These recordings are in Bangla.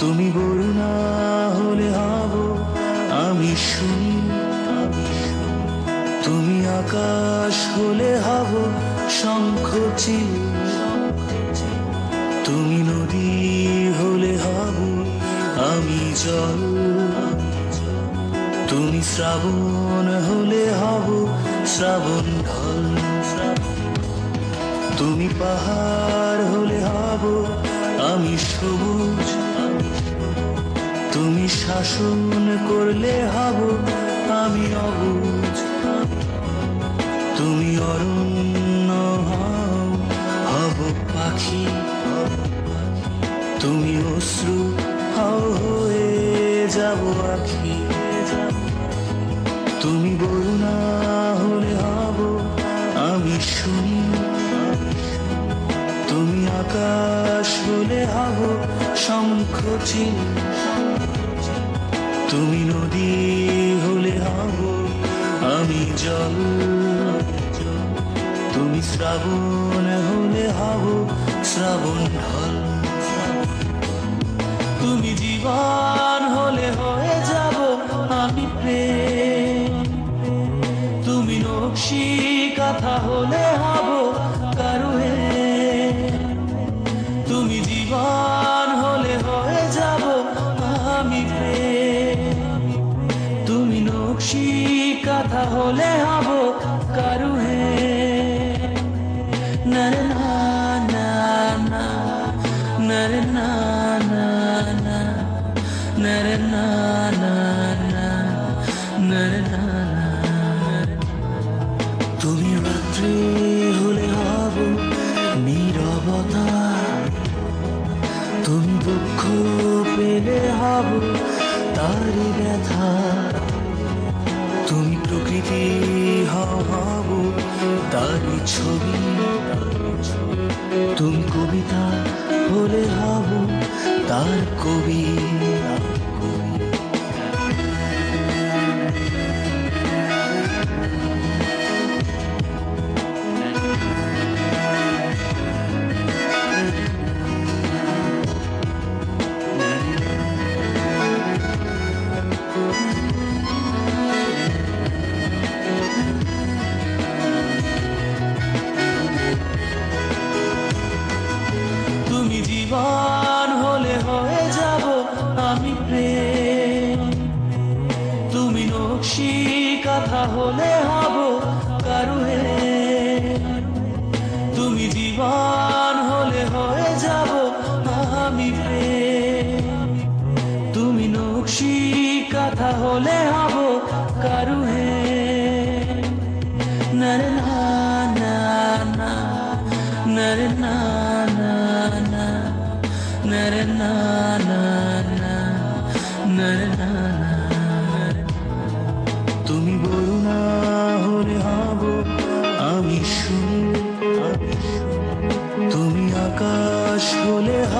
তুমি বরুণা হলে হব আমি শুনি আকাশ হলে হব শঙ্খ চিল তুমি নদী হলে হব আমি জল। তুমি শ্রাবণ হলে হব শ্রাবণ ঢল। তুমি পাহাড় হলে হব আমি সবুজ। তুমি শাসন করলে হব আমি অবুজ। অরণ্য হও, হব পাখি তুমি অশ্রু, হও, হয়ে যাব আখি তুমি বরুণা হলে হব, আমি শুনি তুমি আকাশ হলে হব, শঙ্খ চিল তুমি নদী হলে হব, আমি জল। তুমি শ্রাবণ হলে হব, শ্রাবণ ঢল তুমি জীবন হলে হয়ে যাব আমি প্রেম। তুমি নকশি কথা হলে হব কারুহে তুমি জীবন হলে হয়ে যাব আমি প্রেম। তুমি নকশি কথা হলে হব তুমি রাত্রি হলে হব নীরবতা। তুমি দুঃখ হব তারি ব্যথা। তুমি প্রকৃতি হব তারি ছবি। তুমি কবিতা হলে হব তার কবি কারুহে। তুমি জীবন হলে হয়ে যাব আমি তুমি নকশি কথা হলে হব কারুহে। না রে না না না না রে না না না না না না না না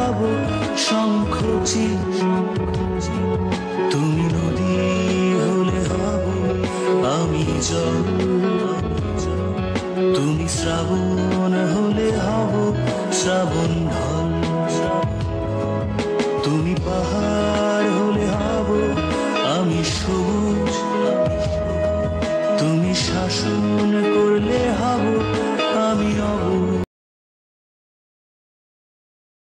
হলে হব শঙ্খ চিল